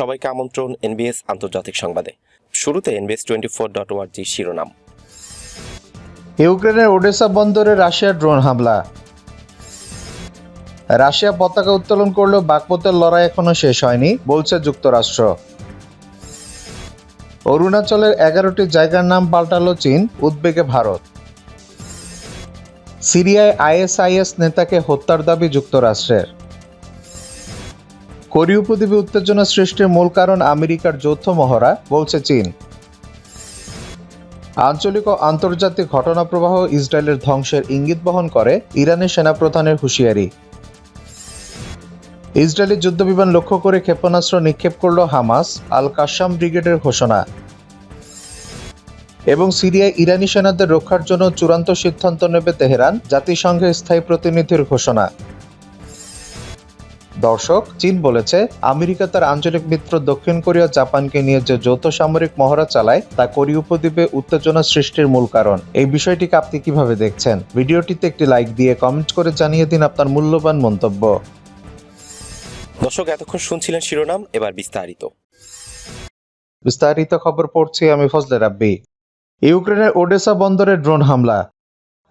সবাইকে আমন্ত্রণ এনবিএস আন্তর্জাতিক সংবাদে। শুরুতে NBS twenty four dot org শিরোনাম। ইউক্রেনের ওডেসা বন্দরে রাশিয়ার ড্রোন হামলা। রাশিয়া পতাকা উত্তোলন করলেও বাকপতের লড়াই এখনও শেষ হয়নি, বলছে যুক্তরাষ্ট্র। অরুণাচলের এগারোটি জায়গার নাম পাল্টালো চীন, উদ্বেগে ভারত। সিরিয়ায় আইএসআইএস নেতাকে হত্যার দাবি যুক্তরাষ্ট্রের। কোরীয় উপদ্বীপে উত্তেজনা সৃষ্টির মূল কারণ আমেরিকার যৌথ মহড়া, বলছে চীন। আঞ্চলিক ও আন্তর্জাতিক ঘটনা প্রবাহ ইসরায়েলের ধ্বংসের ইঙ্গিত বহন করে ইরানের সেনাপ্রধানের হুঁশিয়ারি। ইসরায়েলি যুদ্ধবিমান লক্ষ্য করে ক্ষেপণাস্ত্র নিক্ষেপ করল হামাস আল কাসাম ব্রিগেডের ঘোষণা। এবং সিরিয়ায় ইরানি সেনাদের রক্ষার জন্য চূড়ান্ত সিদ্ধান্ত নেবে তেহরান, জাতিসংঘের স্থায়ী প্রতিনিধির ঘোষণা। দর্শক চীন বলেছে আমেরিকা তার আঞ্চলিক মিত্র দক্ষিণ কোরিয়া জাপানকে নিয়ে যে যৌথ সামরিক মহড়া চালায় তা কোরীয় উপদ্বীপে উত্তেজনা সৃষ্টির মূল কারণ। এই বিষয়টিকে আপনি কীভাবে দেখছেন? ভিডিওটিতে একটি লাইক দিয়ে কমেন্ট করে জানিয়ে দিন আপনার মূল্যবান মন্তব্য। দর্শক এতক্ষণ শুনছিলেন শিরোনাম এবার বিস্তারিত। বিস্তারিত খবর পড়ছি আমি ফজলে রাব্বি। ইউক্রেনের ওডেসা বন্দরে ড্রোন হামলা।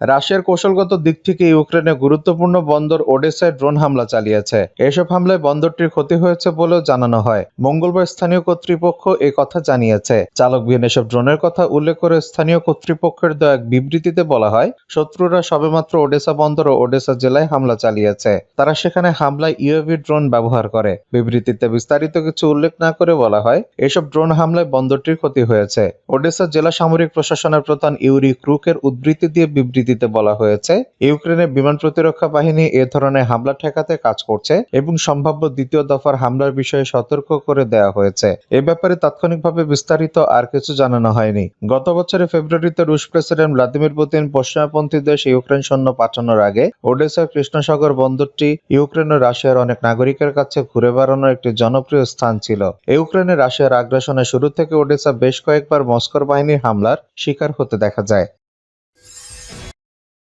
রাশিয়ার কৌশলগত দিক থেকে ইউক্রেনে গুরুত্বপূর্ণ বন্দর ওডেসায় ড্রোন হামলা চালিয়েছে। এসব হামলায় বন্দরটির ক্ষতি হয়েছে বলেও জানানো হয়। মঙ্গলবার স্থানীয় কর্তৃপক্ষ এ কথা জানিয়েছে। চালকবিহীন এসব ড্রোনের কথা উল্লেখ করে স্থানীয় কর্তৃপক্ষের দেওয়া এক বিবৃতিতে বলা হয়, শত্রুরা সবেমাত্র ওডেসা বন্দর ও ওডেসা জেলায় হামলা চালিয়েছে। তারা সেখানে হামলায় ইউএভি ড্রোন ব্যবহার করে। বিবৃতিতে বিস্তারিত কিছু উল্লেখ না করে বলা হয়, এসব ড্রোন হামলায় বন্দরটির ক্ষতি হয়েছে। ওডেসা জেলা সামরিক প্রশাসনের প্রধান ইউরি ক্রুকের উদ্ধৃতি দিয়ে বিবৃতিতে বলা হয়েছে, ইউক্রেনের বিমান প্রতিরক্ষা বাহিনী এ ধরনের হামলা ঠেকাতে কাজ করছে এবং সম্ভাব্য দ্বিতীয় দফার হামলার বিষয়ে সতর্ক করে দেওয়া হয়েছে। এ ব্যাপারে তাৎক্ষণিকভাবে বিস্তারিত আর কিছু জানানো হয়নি। গত বছরের ফেব্রুয়ারিতে রুশ প্রেসিডেন্ট ভ্লাদিমির পুতিন পশ্চিমাপন্থী দেশ ইউক্রেন সৈন্য পাঠানোর আগে ওডেসার কৃষ্ণসাগর বন্দরটি ইউক্রেন ও রাশিয়ার অনেক নাগরিকের কাছে ঘুরে বেড়ানোর একটি জনপ্রিয় স্থান ছিল। ইউক্রেনে রাশিয়ার আগ্রাসনের শুরু থেকে ওডেসা বেশ কয়েকবার মস্কোর বাহিনীর হামলার শিকার হতে দেখা যায়।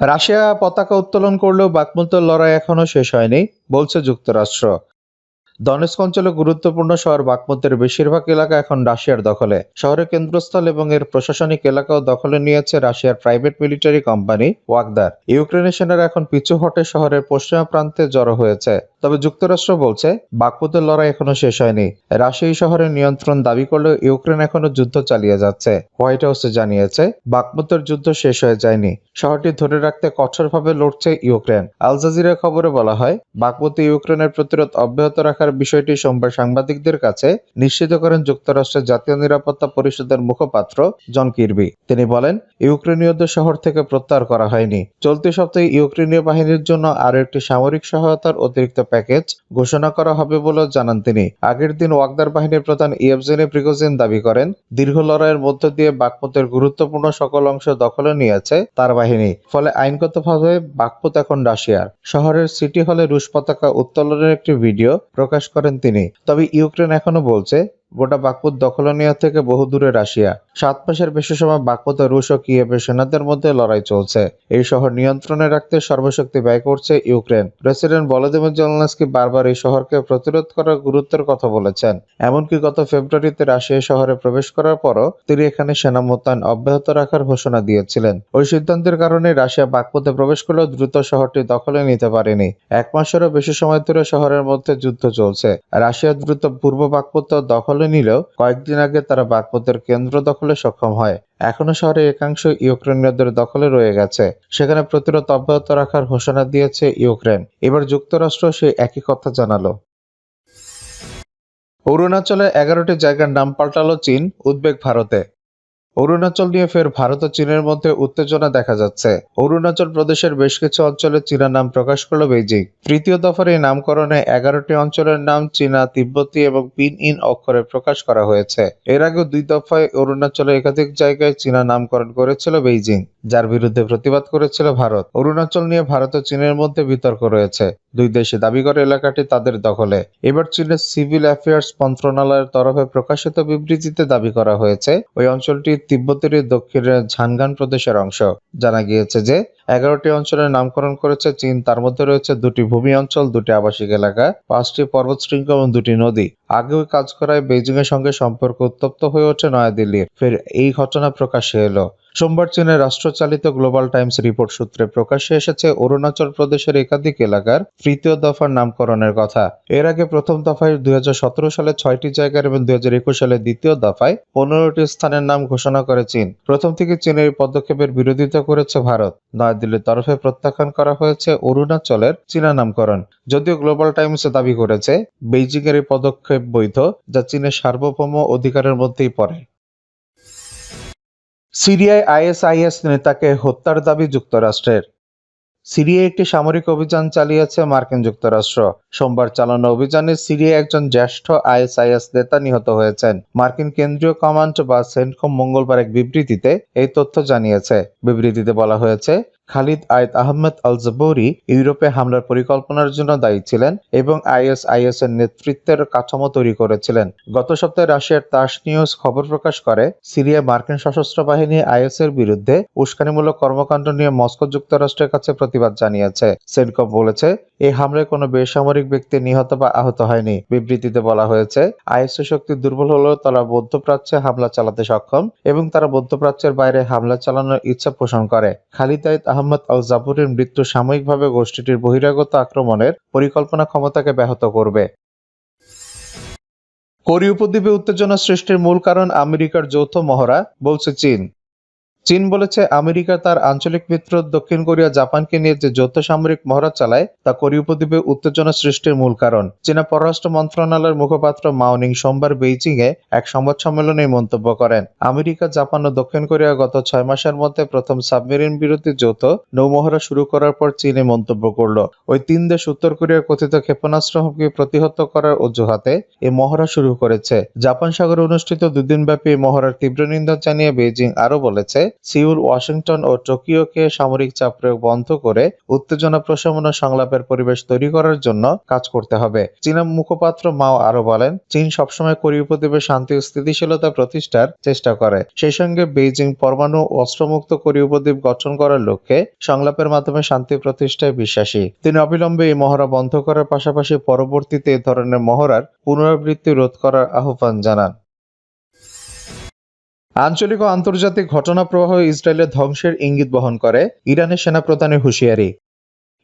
রাশিয়া পতাকা উত্তোলন করলেও বাকমুল্তের লড়াই এখনও শেষ হয়নি, বলছে যুক্তরাষ্ট্র। দনেস্ক অঞ্চলে গুরুত্বপূর্ণ শহর বাকমুতের বেশিরভাগ এলাকা এখন রাশিয়ার দখলে। শহরের কেন্দ্রস্থল এবং এর প্রশাসনিক এলাকাও দখলে নিয়েছে রাশিয়ার প্রাইভেট মিলিটারি কোম্পানি ওয়াগদার। ইউক্রেনের সেনারা এখন পিছু হটে শহরের পশ্চিমা প্রান্তে জড়ো হয়েছে। তবে যুক্তরাষ্ট্র বলছে বাকমুতের লড়াই এখনও শেষ হয়নি। রাশিয়া শহরের নিয়ন্ত্রণ দাবি করলেও ইউক্রেন এখনও যুদ্ধ চালিয়ে যাচ্ছে। হোয়াইট হাউসে জানিয়েছে বাকমুতের যুদ্ধ শেষ হয়ে যায়নি। শহরটি ধরে রাখতে কঠোরভাবে লড়ছে ইউক্রেন। আল জাজিরা খবরে বলা হয় বাকমুতে ইউক্রেনের প্রতিরোধ অব্যাহত রাখার বিষয়টি সোমবার সাংবাদিকদের কাছে নিশ্চিত করেন যুক্তরাষ্ট্রের জাতীয় নিরাপত্তা পরিষদের মুখপাত্র জন কিরবি। তিনি বলেন, ইউক্রেনীয়দের শহর থেকে প্রত্যাহার করা হয়নি। চলতি সপ্তাহে ইউক্রেনীয় বাহিনীর জন্য আরও একটি সামরিক সহায়তার অতিরিক্ত প্যাকেজ ঘোষণা করা হবে বলেও জানান তিনি। আগের দিন ওয়াগদার বাহিনীর প্রধান ইয়েবজেনে প্রিগোজিন দাবি করেন, দীর্ঘ লড়াইয়ের মধ্য দিয়ে বাকপতের গুরুত্বপূর্ণ সকল অংশ দখলে নিয়েছে তার বাহিনী, ফলে আইনগতভাবে বাকপত এখন রাশিয়ার। শহরের সিটি হলে রুশ পতাকা উত্তোলনের একটি ভিডিও প্রকাশ করেন তিনি। তবে ইউক্রেন এখনও বলছে গোটা বাকপুত দখলে নেওয়া থেকে বহু দূরে রাশিয়া। সাত মাসের বেশি সময় বাকপুতে রুশ ও কিয়েভের সেনাদের মধ্যে লড়াই চলছে। এই শহর নিয়ন্ত্রণে রাখতে সর্বশক্তি ব্যয় করছে ইউক্রেন। প্রেসিডেন্ট ভলোদিমির জেলনাস্কি বারবার এই শহরকে প্রতিরোধ করার গুরুত্বের কথা বলেছেন। এমনকি গত ফেব্রুয়ারিতে রাশিয়া শহরে প্রবেশ করার পরও তিনি এখানে সেনা মোতায়েন অব্যাহত রাখার ঘোষণা দিয়েছিলেন। ওই সিদ্ধান্তের কারণে রাশিয়া বাকপুতে প্রবেশ করলেও দ্রুত শহরটি দখলে নিতে পারেনি। এক মাসেরও বেশি সময় ধরে শহরের মধ্যে যুদ্ধ চলছে। রাশিয়া দ্রুত পূর্ব বাকপত্য দখলে নিলেও কয়েকদিন আগে তারা বাকপতের কেন্দ্র দখলে সক্ষম হয়। এখনও শহরের একাংশ ইউক্রেনীয়দের দখলে রয়ে গেছে। সেখানে প্রতিরোধ অব্যাহত রাখার ঘোষণা দিয়েছে ইউক্রেন। এবার যুক্তরাষ্ট্র সেই একই কথা জানালো। অরুণাচলে এগারোটি জায়গার নাম পাল্টালো চীন, উদ্বেগ ভারতে। অরুণাচল নিয়ে ফের ভারত ও চীনের মধ্যে উত্তেজনা দেখা যাচ্ছে। অরুণাচল প্রদেশের বেশ কিছু অঞ্চলে চীনা নাম প্রকাশ করল বেইজিং। তৃতীয় দফার এই নামকরণে এগারোটি অঞ্চলের নাম চীনা, তিব্বতী এবং পিন ইন অক্ষরে প্রকাশ করা হয়েছে। এর আগে দুই দফায় অরুণাচলে একাধিক জায়গায় চীনা নামকরণ করেছিল বেইজিং, যার বিরুদ্ধে প্রতিবাদ করেছিল ভারত। অরুণাচল নিয়ে ভারত ও চীনের মধ্যে বিতর্ক রয়েছে। দুই দেশে দাবি করে এলাকাটি তাদের দখলে। এবার চীনের সিভিল অ্যাফেয়ার্স মন্ত্রণালয়ের তরফে প্রকাশিত বিবৃতিতে দাবি করা হয়েছে, ওই অঞ্চলটি তিব্বতের দক্ষিণের ঝানগান প্রদেশের অংশ। জানা গিয়েছে যে, এগারোটি অঞ্চলের নামকরণ করেছে চীন, তার মধ্যে রয়েছে দুটি ভূমি অঞ্চল, দুটি আবাসিক এলাকা, পাঁচটি পর্বত শৃঙ্গ এবং দুটি নদী। আগেও কাজ করায় বেজিং এর সঙ্গে সম্পর্ক উত্তপ্ত হয়ে ওঠে নয়াদিল্লির। ফের এই ঘটনা প্রকাশ্যে এলো। সোমবার চীনের রাষ্ট্রচালিত গ্লোবাল টাইমস রিপোর্ট সূত্রে প্রকাশ্যে এসেছে, অরুণাচল প্রদেশের একাধিক এলাকার তৃতীয় দফার নামকরণের কথা। এর আগে প্রথম দফায় দুই হাজার সতেরো সালে ছয়টি জায়গার এবং দুই সালে দ্বিতীয় দফায় পনেরোটি স্থানের নাম ঘোষণা করে চীন। প্রথম থেকে চীনের পদক্ষেপের বিরোধিতা করেছে ভারত। নয়াদিল্লির তরফে প্রত্যাখ্যান করা হয়েছে অরুণাচলের চীনা নামকরণ। যদিও গ্লোবাল টাইমস দাবি করেছে বেইজিং এর এই পদক্ষেপ বৈধ, যা চীনের সার্বভৌম অধিকারের মধ্যেই পড়ে। সিরিয়ায় আইএসআইএস নেতাকে হত্যার দাবি যুক্তরাষ্ট্রের। সিরিয়ায় একটি সামরিক অভিযান চালিয়েছে মার্কিন যুক্তরাষ্ট্র। সোমবার চালানো অভিযানে সিরিয়ায় একজন জ্যেষ্ঠ আইএসআইএস নেতা নিহত হয়েছেন। মার্কিন কেন্দ্রীয় কমান্ড বা সেন্টকম মঙ্গলবার এক বিবৃতিতে এই তথ্য জানিয়েছে। বিবৃতিতে বলা হয়েছে Khalid Ayed Ahmed al Jabouri ইউরোপে হামলার পরিকল্পনার জন্য দায়ী ছিলেন এবং আইএসআইএস এর নেতৃত্বের কাঠামো তৈরি করেছিলেন। গত সপ্তাহে রাশিয়ার তাস নিউজ খবর প্রকাশ করে সিরিয়া মার্কিন সশস্ত্র বাহিনী আইএস এর বিরুদ্ধে উস্কানিমূলক কর্মকাণ্ড নিয়ে মস্কো যুক্তরাষ্ট্রের কাছে প্রতিবাদ জানিয়েছে। সেনকম বলেছে এই হামলায় কোনো বেসামরিক ব্যক্তি নিহত বা আহত হয়নি। বিবৃতিতে বলা হয়েছে আইএসএ শক্তি দুর্বল হলেও তারা মধ্যপ্রাচ্যে হামলা চালাতে সক্ষম এবং তারা মধ্যপ্রাচ্যের বাইরে হামলা চালানোর ইচ্ছা পোষণ করে। খালিদ আইদ আহমদ আল জাবুরের মৃত্যু সাময়িকভাবে গোষ্ঠীটির বহিরাগত আক্রমণের পরিকল্পনা ক্ষমতাকে ব্যাহত করবে। কোরীয় উপদ্বীপে উত্তেজনা সৃষ্টির মূল কারণ আমেরিকার যৌথ মহড়া, বলছে চীন। চীন বলেছে আমেরিকা তার আঞ্চলিক মিত্র দক্ষিণ কোরিয়া জাপানকে নিয়ে যে যৌথ সামরিক মহড়া চালায়, তা কোরীয় উপদ্বীপে উত্তেজনা সৃষ্টির মূল কারণ। চীনা পররাষ্ট্র মন্ত্রণালয়ের মুখপাত্র মাওনিং সোমবার বেইজিং এ এক সংবাদ সম্মেলনে মন্তব্য করেন। আমেরিকা, জাপান ও দক্ষিণ কোরিয়া গত ছয় মাসের মধ্যে প্রথম সাবমেরিন বিরোধী যৌথ নৌমহড়া শুরু করার পর চীনে মন্তব্য করল। ওই তিন দেশ উত্তর কোরিয়ার কথিত ক্ষেপণাস্ত্র হুমকি প্রতিহত করার অজুহাতে এই মহড়া শুরু করেছে। জাপান সাগরে অনুষ্ঠিত দুদিনব্যাপী এই মহড়ার তীব্র নিন্দা জানিয়ে বেইজিং আরও বলেছে সিউল, ওয়াশিংটন ও টোকিওকে সামরিক চাপ প্রয়োগ বন্ধ করে উত্তেজনা প্রশমন ও সংলাপের পরিবেশ তৈরি করার জন্য কাজ করতে হবে। চীনা মুখপাত্র মাও আরও বলেন, চীন সবসময় কোরীয় উপদ্বীপে শান্তি ও স্থিতিশীলতা প্রতিষ্ঠার চেষ্টা করে। সেই সঙ্গে বেইজিং পরমাণু অস্ত্রমুক্ত কোরীয় উপদ্বীপ গঠন করার লক্ষ্যে সংলাপের মাধ্যমে শান্তি প্রতিষ্ঠায় বিশ্বাসী। তিনি অবিলম্বে এই মহড়া বন্ধ করার পাশাপাশি পরবর্তীতে এ ধরনের মহড়ার পুনরাবৃত্তি রোধ করার আহ্বান জানান। আঞ্চলিক ও আন্তর্জাতিক ঘটনা প্রবাহ ইসরায়েলের ধ্বংসের ইঙ্গিত বহন করে ইরানের সেনাপ্রধানের হুঁশিয়ারি।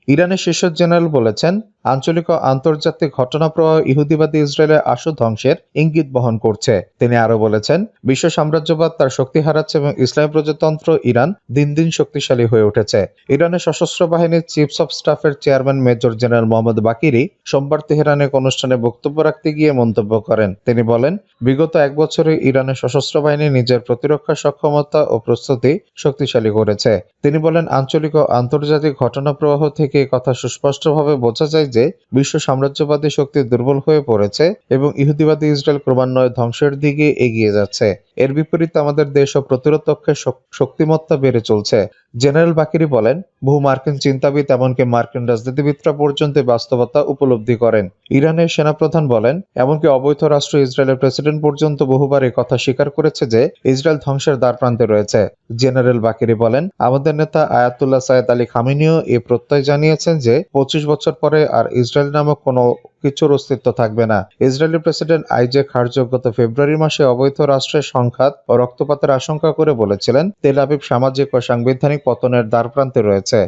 ইরানের শীর্ষ জেনারেল বলেছেন, আঞ্চলিক ও আন্তর্জাতিক ঘটনা প্রবাহ ইহুদিবাদী ইসরায়েলের আশু ধ্বংসের ইঙ্গিত বহন করছে। তিনি আরও বলেছেন, বিশ্ব সাম্রাজ্যবাদ তার শক্তি হারাচ্ছে এবং ইসলামী প্রজাতন্ত্র ইরান দিন দিন শক্তিশালী হয়ে উঠেছে। ইরানের সশস্ত্র বাহিনীর চিফস অফ স্টাফের chairman major general Mohammad Bagheri সোমবার তেহরানে এক অনুষ্ঠানে বক্তব্য রাখতে গিয়ে মন্তব্য করেন। তিনি বলেন, বিগত এক বছরে ইরানের সশস্ত্র বাহিনী নিজের প্রতিরক্ষা সক্ষমতা ও প্রস্তুতি শক্তিশালী করেছে। তিনি বলেন, আঞ্চলিক ও আন্তর্জাতিক ঘটনা প্রবাহ থেকে কথা সুস্পষ্টভাবে বোঝা যায় যে বিশ্ব সাম্রাজ্যবাদী শক্তি দুর্বল হয়ে পড়েছে এবং ইহুদিবাদী ইসরায়েল ক্রমান্বয়ে ধ্বংসের দিকে এগিয়ে যাচ্ছে। এর বিপরীতে আমাদের দেশ ও প্রতিরোধকের শক্তিমত্তা বেড়ে চলছে। জেনারেল বাকিরি বলেন, বহু মার্কিন চিন্তাবিদ এমনকি মার্কিন রাজনীতিবিদরা পর্যন্ত বাস্তবতা উপলব্ধি করেন। ইরানের সেনাপ্রধান বলেন, এমনকি অবৈধ রাষ্ট্র ইসরায়েলের প্রেসিডেন্ট পর্যন্ত বহুবার কথা স্বীকার করেছে যে ইসরায়েল ধ্বংসের দ্বার প্রান্তে রয়েছে। জেনারেল বাকিরি বলেন, আমাদের নেতা আয়াতুল্লাহ সায়েদ আলী খামিনিও এ প্রত্যয় জানিয়েছেন যে পঁচিশ বছর পরে আর ইসরায়েল নামক কোনো কিছুর অস্তিত্ব থাকবে না। ইসরায়েলি প্রেসিডেন্ট আইজে হার্জগ গত ফেব্রুয়ারি মাসে অবৈধ রাষ্ট্রের সংঘাত ও রক্তপাতের আশঙ্কা করে বলেছিলেন। তেল আবিব সামাজিক ও সাংবিধানিক পতনের দ্বারপ্রান্তে রয়েছে।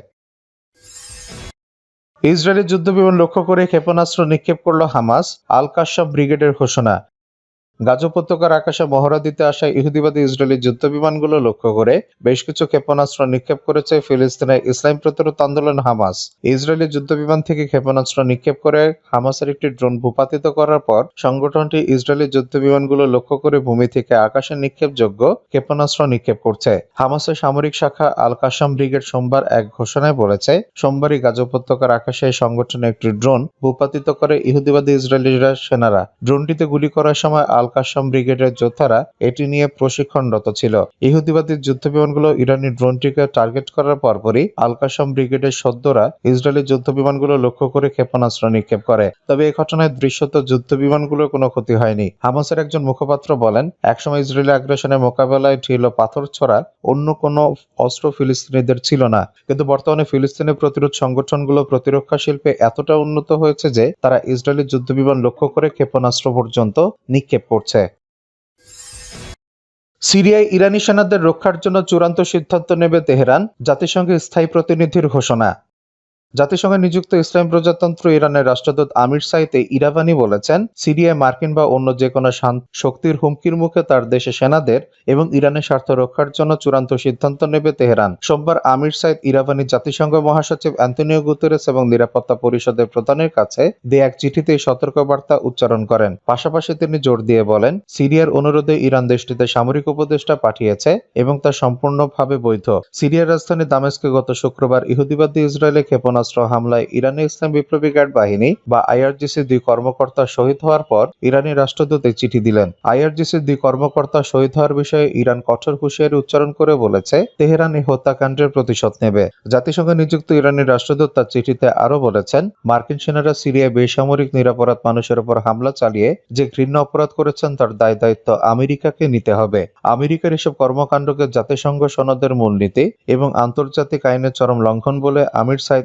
ইসরায়েলি যুদ্ধবিমান লক্ষ্য করে ক্ষেপণাস্ত্র নিক্ষেপ করল হামাস। আল কাশাম ব্রিগেডের ঘোষণা। গাজা উপত্যকার আকাশে মহড়া দিতে আসা ইহুদিবাদী ইসরায়েলি যুদ্ধবিমানগুলো লক্ষ্য করে বেশ কিছু ক্ষেপণাস্ত্র নিক্ষেপ করেছে ফিলিস্তিনের ইসলাম প্রতিরোধ আন্দোলন হামাস। ইসরায়েলি যুদ্ধবিমান থেকে ক্ষেপণাস্ত্র নিক্ষেপ করে হামাসের একটি ড্রোন ভূপাতিত করার পর সংগঠনটি ইসরায়েলি যুদ্ধবিমানগুলো লক্ষ্য করে ভূমি থেকে আকাশে নিক্ষেপযোগ্য ক্ষেপণাস্ত্র নিক্ষেপ করছে। হামাসের সামরিক শাখা আল কাসাম ব্রিগেড সোমবার এক ঘোষণায় বলেছে, সোমবারই গাজা উপত্যকার আকাশে সংগঠনের একটি ড্রোন ভূপাতিত করে ইহুদিবাদী ইসরায়েলিরা সেনারা। ড্রোনটিতে গুলি করার সময় আল আল কাসম ব্রিগেডের যোদ্ধারা এটি নিয়ে প্রশিক্ষণরত ছিল। ইহুদিবাদী যুদ্ধ বিমানগুলো ইরানি ড্রোনটিকে টার্গেট করার পরপরই আল কাসম ব্রিগেডের সদ্যরা ইসরায়েলি যুদ্ধ বিমানগুলো লক্ষ্য করে ক্ষেপণাস্ত্র নিক্ষেপ করে। তবে এই ঘটনায় দৃশ্যত যুদ্ধ বিমানগুলোর কোনো ক্ষতি হয়নি। হামাসের একজন মুখপাত্র বলেন, একসময় ইসরায়েলি আগ্রাসনের মোকাবেলায় ঢিল পাথর ছড়া অন্য কোনো অস্ত্র ফিলিস্তিনিদের ছিল না। কিন্তু বর্তমানে ফিলিস্তিনি প্রতিরোধ সংগঠনগুলো প্রতিরক্ষা শিল্পে এতটা উন্নত হয়েছে যে তারা ইসরায়েলি যুদ্ধবিমান লক্ষ্য করে ক্ষেপণাস্ত্র পর্যন্ত নিক্ষেপ করছে। সিরিয়ায় ইরানি সেনাদের রক্ষার জন্য চূড়ান্ত সিদ্ধান্ত নেবে তেহরান জাতিসংঘের স্থায়ী প্রতিনিধির ঘোষণা। জাতিসংঘে নিযুক্ত ইসলাম প্রজাতন্ত্র ইরানের রাষ্ট্রদূত আমির সাইতে ইরাভানি বলেছেন, সিরিয়ায় মার্কিন বা অন্য যে কোনো শক্তির হুমকির মুখে তার দেশে সেনাদের এবং ইরানের স্বার্থ রক্ষার জন্য চূড়ান্ত সিদ্ধান্ত নেবে তেহরান। সোমবার আমির সাইদ ইরাভানি জাতিসংঘ মহাসচিব অ্যান্টনিও গুতেরেস এবং নিরাপত্তা পরিষদের প্রধানের কাছে দে এক চিঠিতে সতর্কবার্তা উচ্চারণ করেন। পাশাপাশি তিনি জোর দিয়ে বলেন, সিরিয়ার অনুরোধে ইরান দেশটিতে সামরিক উপদেষ্টা পাঠিয়েছে এবং তা সম্পূর্ণভাবে বৈধ। সিরিয়ার রাজধানী দামেস্কে গত শুক্রবার ইহুদিবাদী ইসরায়েলে ক্ষেপণাস্ত্র হামলায় ইরানি ইসলাম বিপ্লবী গার্ড বাহিনী বা আইআরজিসি দুই কর্মকর্তা শহীদ হওয়ার পর ইরানি রাষ্ট্রদূত চিঠি দিলেন। আইআরজিসির দুই কর্মকর্তা শহীদ হওয়ার বিষয়ে ইরান কঠোর হুঁশিয়ারি উচ্চারণ করে বলেছে, তেহরান এই হত্যাকাণ্ডের প্রতিশোধ নেবে। জাতিসংঘে নিযুক্ত ইরানি রাষ্ট্রদূত তার চিঠিতে আরও বলেছেন, মার্কিন সেনারা সিরিয়ায় বেসামরিক নিরাপরাধ মানুষের উপর হামলা চালিয়ে যে ঘৃণ্য অপরাধ করেছেন তার দায় দায়িত্ব আমেরিকাকে নিতে হবে। আমেরিকার এসব কর্মকাণ্ডকে জাতিসংঘ সনদের মূলনীতি এবং আন্তর্জাতিক আইনের চরম লঙ্ঘন বলে আমির সাইদ